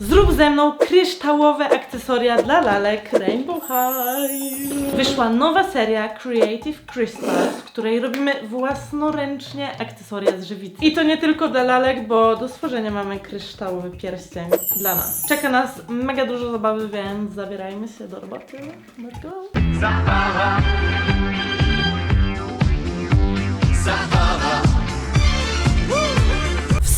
Zrób ze mną kryształowe akcesoria dla lalek Rainbow High. Wyszła nowa seria Creative Crystals, w której robimy własnoręcznie akcesoria z żywicy. I to nie tylko dla lalek, bo do stworzenia mamy kryształowy pierścień dla nas. Czeka nas mega dużo zabawy, więc zabierajmy się do roboty. Let's go! Zabawa. Zabawa.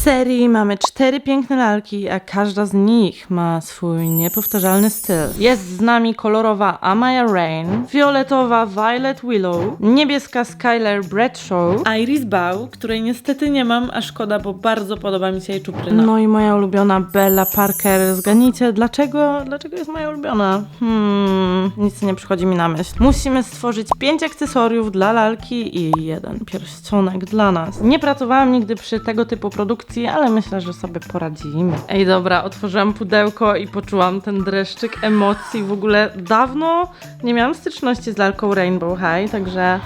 W serii mamy cztery piękne lalki, a każda z nich ma swój niepowtarzalny styl. Jest z nami kolorowa Amaya Rain, fioletowa Violet Willow, niebieska Skylar Bradshaw, Iris Bow, której niestety nie mam, a szkoda, bo bardzo podoba mi się jej czupryna. No i moja ulubiona Bella Parker. Zgadnijcie, dlaczego, dlaczego jest moja ulubiona? Hmm, nic nie przychodzi mi na myśl. Musimy stworzyć pięć akcesoriów dla lalki i jeden pierścionek dla nas. Nie pracowałam nigdy przy tego typu produkcji, ale myślę, że sobie poradzimy. Ej, dobra, otworzyłam pudełko i poczułam ten dreszczyk emocji. W ogóle dawno nie miałam styczności z lalką Rainbow High, także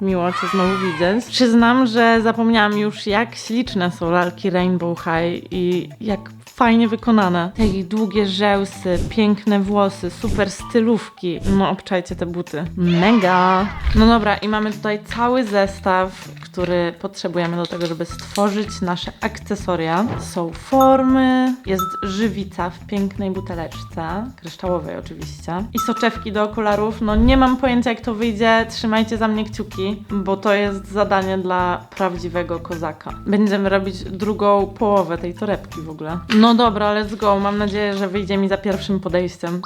miło Cię znowu widzieć. Przyznam, że zapomniałam już, jak śliczne są lalki Rainbow High i jak fajnie wykonane. Te ich długie rzęsy, piękne włosy, super stylówki. No, obczajcie te buty. Mega! No dobra, i mamy tutaj cały zestaw, który potrzebujemy do tego, żeby stworzyć nasze akcesoria. Są formy, jest żywica w pięknej buteleczce, kryształowej oczywiście. I soczewki do okularów. No nie mam pojęcia jak to wyjdzie, trzymajcie za mnie kciuki, bo to jest zadanie dla prawdziwego kozaka. Będziemy robić drugą połowę tej torebki w ogóle. No dobra, let's go. Mam nadzieję, że wyjdzie mi za pierwszym podejściem.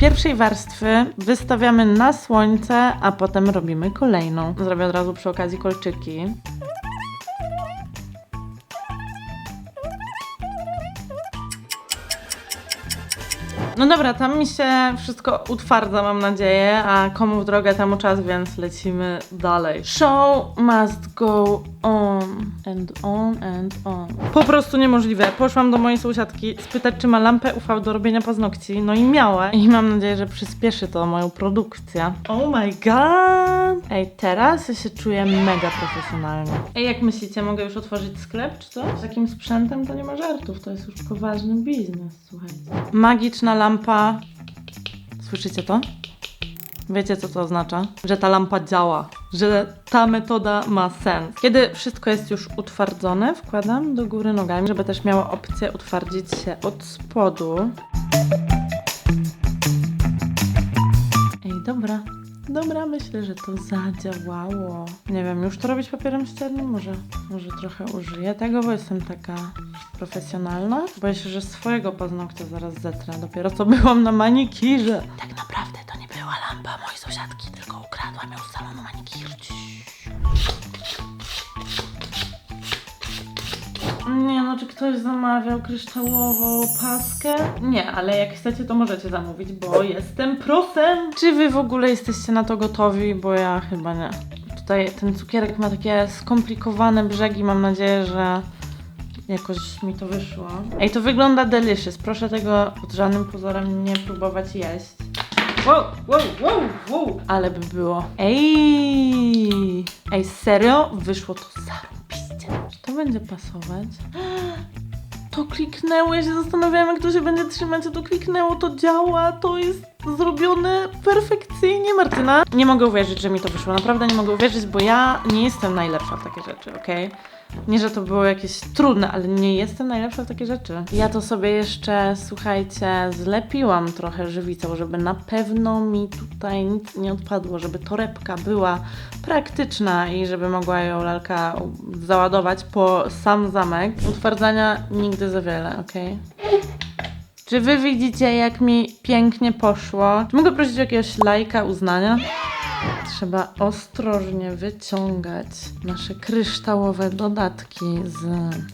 Pierwszej warstwy wystawiamy na słońce, a potem robimy kolejną. Zrobię od razu przy okazji kolczyki. No dobra, tam mi się wszystko utwardza, mam nadzieję, a komu w drogę, temu czas, więc lecimy dalej. Show must go on and on and on. Po prostu niemożliwe. Poszłam do mojej sąsiadki spytać, czy ma lampę UV do robienia paznokci, no i miała. I mam nadzieję, że przyspieszy to moją produkcję. Oh my god! Ej, teraz ja się czuję mega profesjonalnie. Ej, jak myślicie, mogę już otworzyć sklep czy coś? Z takim sprzętem to nie ma żartów, to jest już poważny biznes, słuchajcie. Magiczna lampa. Słyszycie to? Wiecie, co to oznacza? Że ta lampa działa, że ta metoda ma sens. Kiedy wszystko jest już utwardzone, wkładam do góry nogami, żeby też miało opcję utwardzić się od spodu. Ej, dobra. Dobra, myślę, że to zadziałało. Nie wiem, już to robić papierem ściernym? Może, może trochę użyję tego, bo jestem taka profesjonalna. Boję się, że swojego paznokcia zaraz zetrę. Dopiero co byłam na manikirze. Tak naprawdę to nie była lampa mojej sąsiadki, tylko ukradłam ją z salonu manikirci. Nie no, czy ktoś zamawiał kryształową paskę? Nie, ale jak chcecie, to możecie zamówić, bo jestem prosem. Czy wy w ogóle jesteście na to gotowi? Bo ja chyba nie. Tutaj ten cukierek ma takie skomplikowane brzegi, mam nadzieję, że jakoś mi to wyszło. Ej, to wygląda delicious. Proszę tego pod żadnym pozorem nie próbować jeść. Wow, wow, wow, wow. Ale by było. Ej! Ej, serio? Wyszło to zarąbiście. Czy to będzie pasować? To kliknęło, ja się zastanawiałam jak to się będzie trzymać, a to kliknęło, to działa, to jest zrobione perfekcyjnie, Martyna. Nie mogę uwierzyć, że mi to wyszło, naprawdę nie mogę uwierzyć, bo ja nie jestem najlepsza w takie rzeczy, okej? Nie, że to było jakieś trudne, ale nie jestem najlepsza w takie rzeczy. Ja to sobie jeszcze, słuchajcie, zlepiłam trochę żywicą, żeby na pewno mi tutaj nic nie odpadło, żeby torebka była praktyczna i żeby mogła ją lalka załadować po sam zamek. Utwardzania nigdy za wiele, okej? Czy wy widzicie, jak mi pięknie poszło? Czy mogę prosić o jakiegoś lajka uznania? Trzeba ostrożnie wyciągać nasze kryształowe dodatki z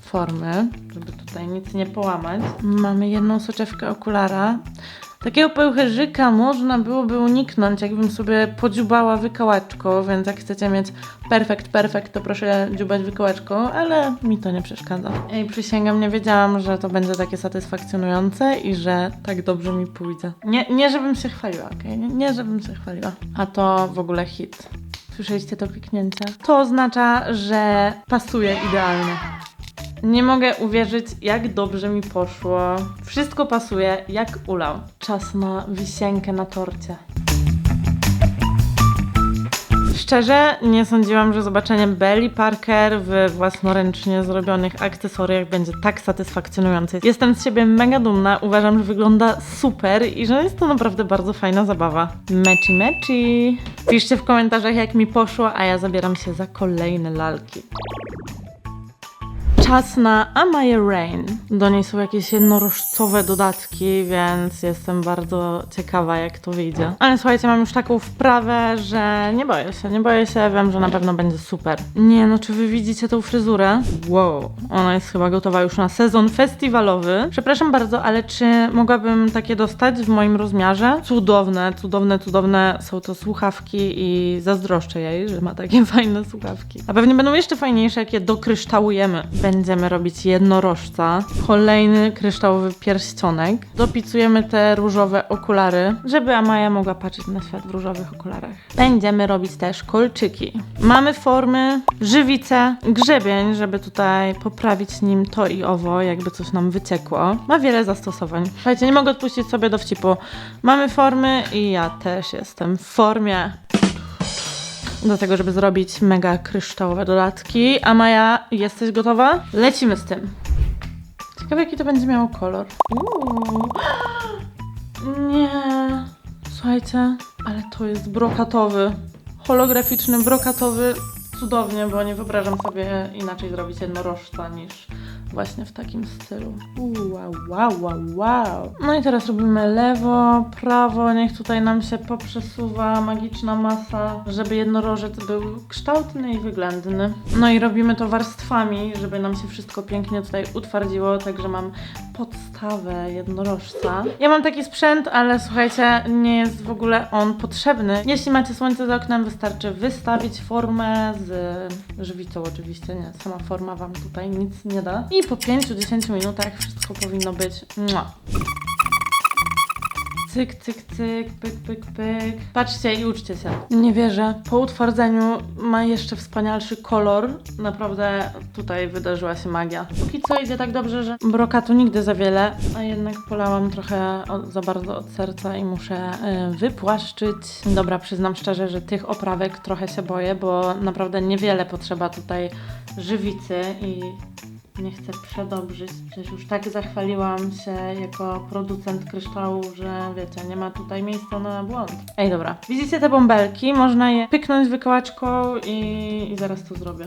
formy, żeby tutaj nic nie połamać. Mamy jedną soczewkę okulara. Takiego pełcherzyka można byłoby uniknąć, jakbym sobie podziubała wykałaczką, więc jak chcecie mieć perfekt, perfekt, to proszę dziubać wykałaczką, ale mi to nie przeszkadza. Ej, przysięgam, nie wiedziałam, że to będzie takie satysfakcjonujące i że tak dobrze mi pójdzie. Nie, nie żebym się chwaliła, okej? Nie, nie żebym się chwaliła. A to w ogóle hit. Słyszeliście to kliknięcie? To oznacza, że pasuje idealnie. Nie mogę uwierzyć, jak dobrze mi poszło. Wszystko pasuje, jak ulał. Czas na wisienkę na torcie. Szczerze, nie sądziłam, że zobaczenie Belly Parker w własnoręcznie zrobionych akcesoriach będzie tak satysfakcjonujące. Jestem z siebie mega dumna, uważam, że wygląda super i że jest to naprawdę bardzo fajna zabawa. Mechi mechi! Piszcie w komentarzach, jak mi poszło, a ja zabieram się za kolejne lalki. Czas na Amaya Rain. Do niej są jakieś jednorożcowe dodatki, więc jestem bardzo ciekawa, jak to wyjdzie. Ale słuchajcie, mam już taką wprawę, że nie boję się, nie boję się, wiem, że na pewno będzie super. Nie, no czy wy widzicie tą fryzurę? Wow, ona jest chyba gotowa już na sezon festiwalowy. Przepraszam bardzo, ale czy mogłabym takie dostać w moim rozmiarze? Cudowne, cudowne, cudowne są to słuchawki i zazdroszczę jej, że ma takie fajne słuchawki. A pewnie będą jeszcze fajniejsze, jak je dokryształujemy. Będziemy robić jednorożca, kolejny kryształowy pierścionek. Dopicujemy te różowe okulary, żeby Amaja mogła patrzeć na świat w różowych okularach. Będziemy robić też kolczyki. Mamy formy, żywice, grzebień, żeby tutaj poprawić nim to i owo, jakby coś nam wyciekło. Ma wiele zastosowań. Słuchajcie, nie mogę odpuścić sobie dowcipu. Mamy formy i ja też jestem w formie do tego, żeby zrobić mega kryształowe dodatki. A Maja, jesteś gotowa? Lecimy z tym. Ciekawe, jaki to będzie miało kolor. Uuu. Nie. Słuchajcie, ale to jest brokatowy. Holograficzny, brokatowy. Cudownie, bo nie wyobrażam sobie inaczej zrobić jednorożca niż właśnie w takim stylu. Wow, wow, wow, wow. No i teraz robimy lewo, prawo, niech tutaj nam się poprzesuwa magiczna masa, żeby jednorożec był kształtny i wyględny. No i robimy to warstwami, żeby nam się wszystko pięknie tutaj utwardziło, także mam podstawę jednorożca. Ja mam taki sprzęt, ale słuchajcie, nie jest w ogóle on potrzebny. Jeśli macie słońce za oknem, wystarczy wystawić formę z żywicą oczywiście, nie, sama forma Wam tutaj nic nie da. I po 5-10 minutach wszystko powinno być mua. Cyk, cyk, cyk, pyk, pyk, pyk. Patrzcie i uczcie się. Nie wierzę. Po utwardzeniu ma jeszcze wspanialszy kolor. Naprawdę tutaj wydarzyła się magia. Póki co idzie tak dobrze, że brokatu nigdy za wiele, a jednak polałam trochę od, za bardzo od serca i muszę y, wypłaszczyć. Dobra, przyznam szczerze, że tych oprawek trochę się boję, bo naprawdę niewiele potrzeba tutaj żywicy i nie chcę przedobrzyć, przecież już tak zachwaliłam się jako producent kryształu, że wiecie, nie ma tutaj miejsca na błąd. Ej, dobra. Widzicie te bąbelki? Można je pyknąć wykołaczką i, i zaraz to zrobię.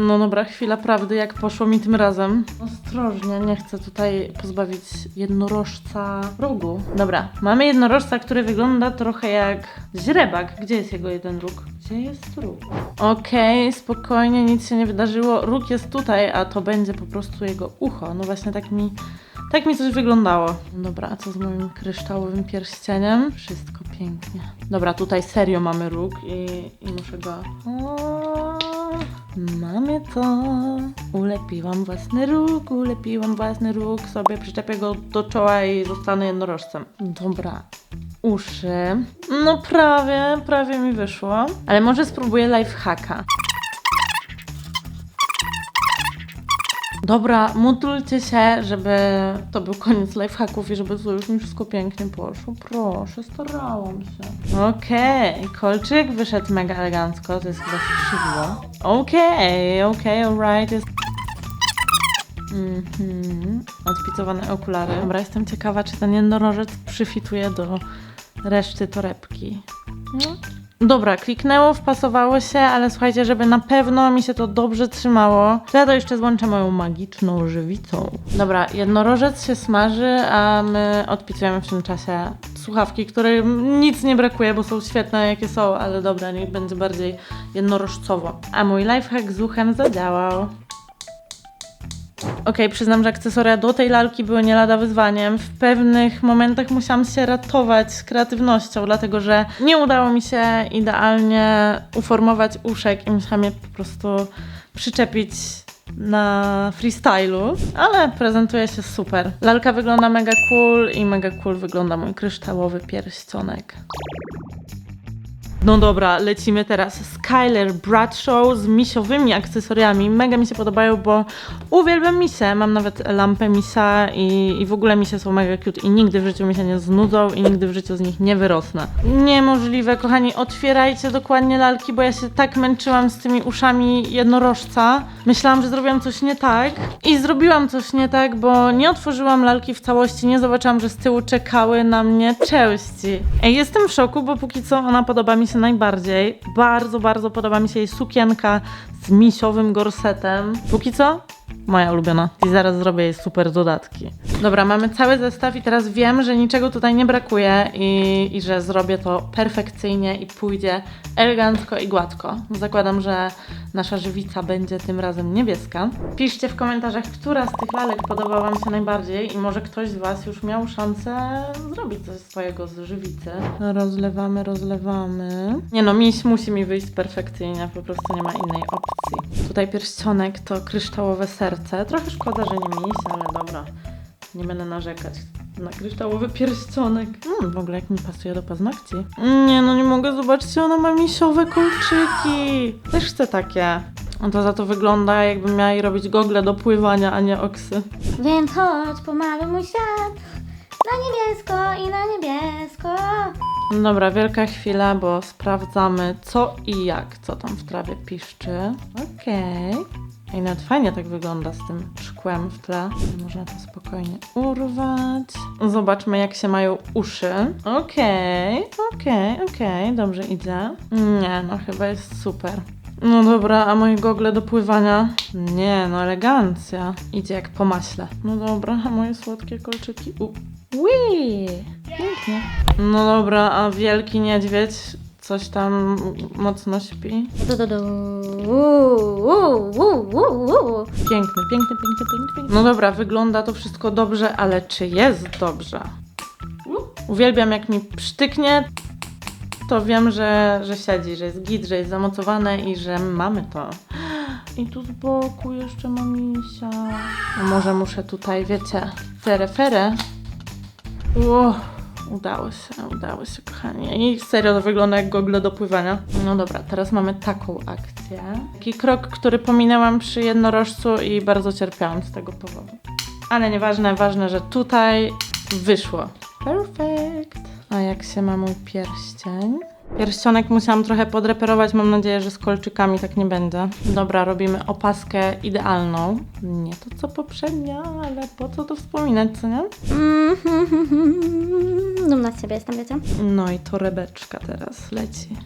No dobra, chwila prawdy, jak poszło mi tym razem. Ostrożnie, nie chcę tutaj pozbawić jednorożca rogu. Dobra, mamy jednorożca, który wygląda trochę jak źrebak. Gdzie jest jego jeden róg? Gdzie jest róg? Okej, spokojnie, nic się nie wydarzyło. Róg jest tutaj, a to będzie po prostu jego ucho. No właśnie tak mi, tak mi coś wyglądało. Dobra, a co z moim kryształowym pierścieniem? Wszystko pięknie. Dobra, tutaj serio mamy róg i, i muszę go... O, mamy to. Ulepiłam własny róg, ulepiłam własny róg. Sobie przyczepię go do czoła i zostanę jednorożcem. Dobra, uszy. No prawie, prawie mi wyszło. Ale może spróbuję lifehacka. Dobra, mutulcie się, żeby to był koniec lifehacków i żeby to już mi wszystko pięknie poszło. Proszę, starałam się. Okej, kolczyk wyszedł mega elegancko, to jest chyba skrzydło. Okej, okej, alright, jest... Mhm, odpicowane okulary. Dobra, jestem ciekawa, czy ten jednorożec przyfituje do reszty torebki. No. Dobra, kliknęło, wpasowało się, ale słuchajcie, żeby na pewno mi się to dobrze trzymało, to ja to jeszcze złączę moją magiczną żywicą. Dobra, jednorożec się smaży, a my odpisujemy w tym czasie słuchawki, którym nic nie brakuje, bo są świetne jakie są, ale dobra, niech będzie bardziej jednorożcowo. A mój lifehack z uchem zadziałał. Okej, przyznam, że akcesoria do tej lalki były nie lada wyzwaniem. W pewnych momentach musiałam się ratować z kreatywnością, dlatego że nie udało mi się idealnie uformować uszek i musiałam je po prostu przyczepić na freestylu, ale prezentuje się super. Lalka wygląda mega cool i mega cool wygląda mój kryształowy pierścionek. No dobra, lecimy teraz. Skyler Bradshaw z misiowymi akcesoriami. Mega mi się podobają, bo uwielbiam misie. Mam nawet lampę misia i, i w ogóle misie są mega cute i nigdy w życiu mi się nie znudzą i nigdy w życiu z nich nie wyrosnę. Niemożliwe, kochani, otwierajcie dokładnie lalki, bo ja się tak męczyłam z tymi uszami jednorożca. Myślałam, że zrobiłam coś nie tak i zrobiłam coś nie tak, bo nie otworzyłam lalki w całości, nie zobaczyłam, że z tyłu czekały na mnie części. Ej, jestem w szoku, bo póki co ona podoba mi się najbardziej. Bardzo, bardzo podoba mi się jej sukienka misiowym gorsetem. Póki co moja ulubiona. I zaraz zrobię jej super dodatki. Dobra, mamy cały zestaw i teraz wiem, że niczego tutaj nie brakuje i, i że zrobię to perfekcyjnie i pójdzie elegancko i gładko. Zakładam, że nasza żywica będzie tym razem niebieska. Piszcie w komentarzach, która z tych lalek podoba Wam się najbardziej i może ktoś z Was już miał szansę zrobić coś swojego z żywicy. Rozlewamy, rozlewamy. Nie no, miś musi mi wyjść perfekcyjnie, po prostu nie ma innej opcji. Tutaj pierścionek to kryształowe serce. Trochę szkoda, że nie miś, ale dobra. Nie będę narzekać na kryształowy pierścionek. Mm, w ogóle jak mi pasuje do paznokci. Nie no, nie mogę zobaczyć, ona ma misiowe kolczyki. Też chcę takie. A to za to wygląda jakbym miała jej robić gogle do pływania, a nie oksy. Więc chodź, pomaluj mój świat na niebiesko i na niebiesko. Dobra, wielka chwila, bo sprawdzamy co i jak, co tam w trawie piszczy. Okej. I nawet fajnie tak wygląda z tym szkłem w tle. Można to spokojnie urwać. Zobaczmy, jak się mają uszy. Okej, okej, okej, dobrze idzie. Nie, no chyba jest super. No dobra, a moje gogle do pływania? Nie, no elegancja. Idzie jak po maśle. No dobra, a moje słodkie kolczyki? U. Ui, pięknie. No dobra, a wielki niedźwiedź coś tam mocno śpi. Du, du, du. Uuu, uuu, uuu, uuu. Piękny, piękny, piękny, piękny, piękny. No dobra, wygląda to wszystko dobrze, ale czy jest dobrze? Uwielbiam jak mi przytyknie, to wiem, że, że siedzi, że jest git, że jest zamocowane i że mamy to. I tu z boku jeszcze mam misia. A może muszę tutaj, wiecie, ferę, ferę. Ło, udało się, udało się, kochani. I serio to wygląda jak gogle do pływania. No dobra, teraz mamy taką akcję. Taki krok, który pominęłam przy jednorożcu i bardzo cierpiałam z tego powodu. Ale nieważne, ważne, że tutaj wyszło. Perfekt. A jak się ma mój pierścień? Pierścionek musiałam trochę podreperować, mam nadzieję, że z kolczykami tak nie będzie. Dobra, robimy opaskę idealną. Nie to co poprzednia, ale po co to wspominać, co nie? Mm, hmm, hmm, hmm. Dumna z siebie jestem, wiecie? No i torebeczka teraz leci.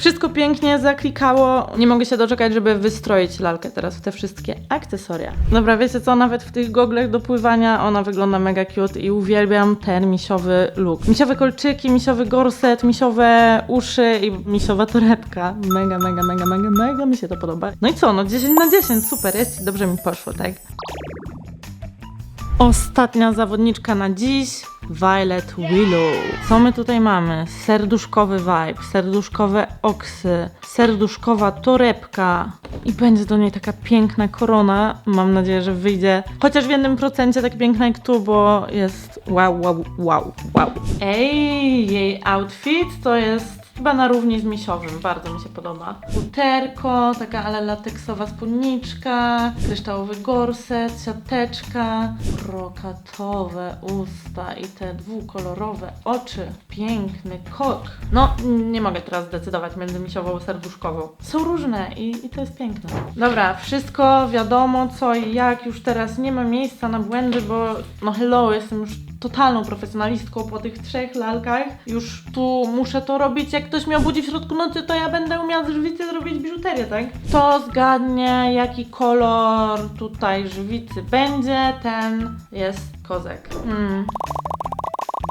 Wszystko pięknie zaklikało. Nie mogę się doczekać, żeby wystroić lalkę teraz w te wszystkie akcesoria. Dobra, wiecie co? Nawet w tych goglach do pływania ona wygląda mega cute i uwielbiam ten misiowy look. Misiowe kolczyki, misiowy gorset, misiowe uszy i misiowa torebka. Mega, mega, mega, mega, mega mi się to podoba. No i co? No 10 na 10, super, jest dobrze mi poszło, tak? Ostatnia zawodniczka na dziś, Violet Willow. Co my tutaj mamy? Serduszkowy vibe, serduszkowe oksy, serduszkowa torebka i będzie do niej taka piękna korona. Mam nadzieję, że wyjdzie chociaż w jednym procencie tak piękna jak tu, bo jest wow, wow, wow, wow. Ej, jej outfit to jest Chyba na równi z misiowym, bardzo mi się podoba. Futerko, taka ale lateksowa spódniczka, kryształowy gorset, siateczka, brokatowe usta i te dwukolorowe oczy. Piękny kok. No, nie mogę teraz zdecydować między misiową a serduszkową. Są różne i, i to jest piękne. Dobra, wszystko wiadomo co i jak. Już teraz nie ma miejsca na błędy, bo no hello, jestem już totalną profesjonalistką po tych trzech lalkach. Już tu muszę to robić. Jak ktoś mnie obudzi w środku nocy, to ja będę umiała z żywicy zrobić biżuterię, tak? Kto zgadnie, jaki kolor tutaj żywicy będzie, ten jest kozek. Hmm.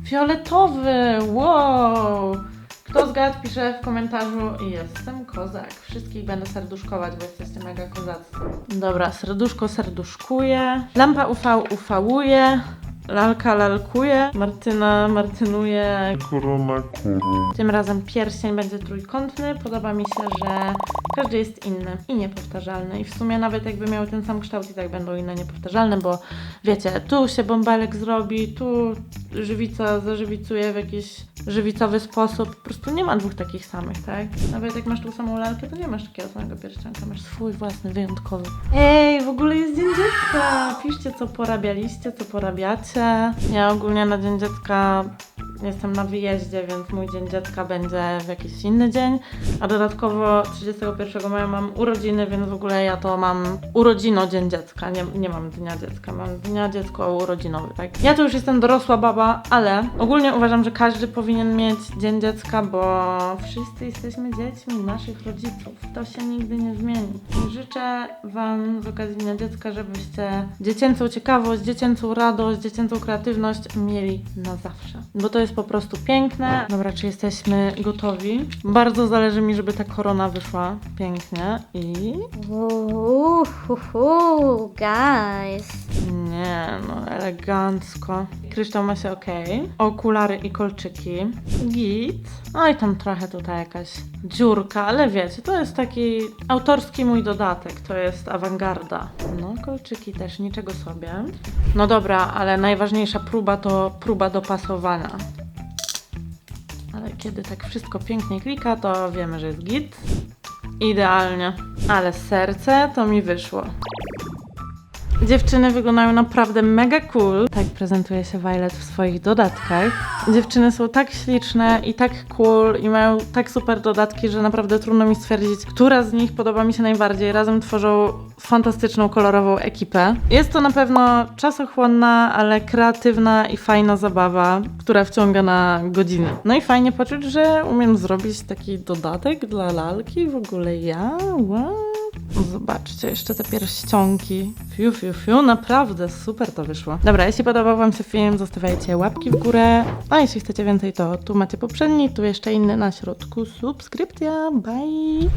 Fioletowy, wow! Kto zgadł, pisze w komentarzu jestem kozak. Wszystkich będę serduszkować, bo jesteście mega kozacy. Dobra, serduszko serduszkuje. Lampa UV UV-uje. Lalka lalkuje. Martyna martynuje. Korona kuru. Tym razem pierścień będzie trójkątny. Podoba mi się, że każdy jest inny i niepowtarzalny. I w sumie nawet jakby miały ten sam kształt i tak będą inne niepowtarzalne, bo wiecie, tu się bąbelek zrobi, tu żywica zażywicuje w jakiś żywicowy sposób. Po prostu nie ma dwóch takich samych, tak? Nawet jak masz tą samą lalkę, to nie masz takiego samego pierścionka, masz swój własny, wyjątkowy. Ej, w ogóle jest Dzień Dziecka! Piszcie, co porabialiście, co porabiacie. Ja ogólnie na Dzień Dziecka jestem na wyjeździe, więc mój Dzień Dziecka będzie w jakiś inny dzień. A dodatkowo 31 maja mam urodziny, więc w ogóle ja to mam urodzino Dzień Dziecka. Nie, nie mam Dnia Dziecka, mam Dnia Dziecko urodzinowy, tak? Ja to już jestem dorosła baba, ale ogólnie uważam, że każdy powinien mieć Dzień Dziecka, bo wszyscy jesteśmy dziećmi naszych rodziców. To się nigdy nie zmieni. Życzę Wam z okazji Dnia Dziecka, żebyście dziecięcą ciekawość, dziecięcą radość, dziecięcą kreatywność mieli na zawsze. Bo to jest po prostu piękne. Dobra, czy jesteśmy gotowi? Bardzo zależy mi, żeby ta korona wyszła pięknie i... Uuu, guys. Nie, no elegancko. Kryształ ma się ok. Okulary i kolczyki. Git. No i tam trochę tutaj jakaś dziurka, ale wiecie, to jest taki autorski mój dodatek. To jest awangarda. No, kolczyki też, niczego sobie. No dobra, ale najważniejsza próba to próba dopasowania. Ale kiedy tak wszystko pięknie klika, to wiemy, że jest git. Idealnie. Ale serce to mi wyszło. Dziewczyny wyglądają naprawdę mega cool. Tak prezentuje się Violet w swoich dodatkach. Dziewczyny są tak śliczne i tak cool i mają tak super dodatki, że naprawdę trudno mi stwierdzić, która z nich podoba mi się najbardziej. Razem tworzą fantastyczną, kolorową ekipę. Jest to na pewno czasochłonna, ale kreatywna i fajna zabawa, która wciąga na godziny. No i fajnie poczuć, że umiem zrobić taki dodatek dla lalki. W ogóle ja? Zobaczcie, jeszcze te pierścionki. Fiu, fiu, fiu, naprawdę super to wyszło. Dobra, jeśli podobał Wam się film, zostawiajcie łapki w górę. A jeśli chcecie więcej, to tu macie poprzedni, tu jeszcze inny na środku. Subskrypcja, bye!